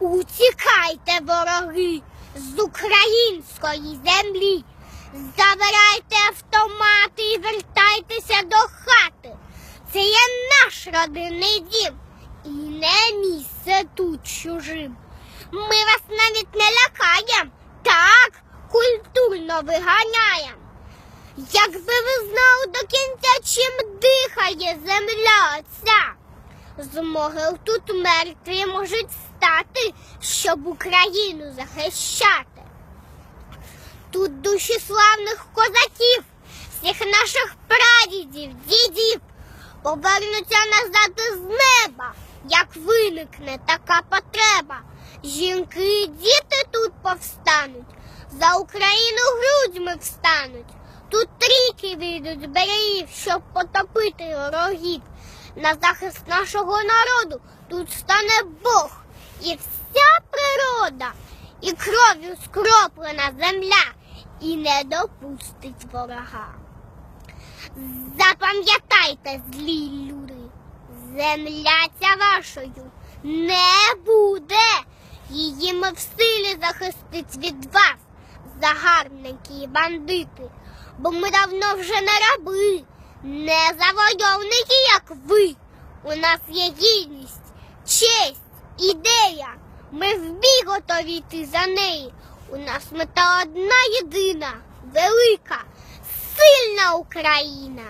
Утікайте, вороги, з української землі. Забирайте автомати і вертайтеся до хати. Це є наш родинний дім і не місце тут чужим. Ми вас навіть не лякаєм, так культурно виганяєм. Якби ви знали до кінця, чим дихає земля оця. З могил тут мертві можуть стати, щоб Україну захищати. Тут душі славних козаків, всіх наших прадідів, дідів повернуться назад із неба, як виникне така потреба. Жінки і діти тут повстануть, за Україну грудьми встануть. Тут ріки вийдуть з берегів, щоб потопити ворогів. На захист нашого народу тут стане Бог і вся природа, і кров'ю скроплена земля, і не допустить ворога. Запам'ятайте, злі люди, земля ця вашою не буде. Її ми в силі захистить від вас, загарбники і бандити. Бо ми давно вже не раби, не завойовники, як ви. У нас є гідність, честь, ідея. Ми в бій готові йти за неї. У нас мета одна єдина, велика, сильна Україна.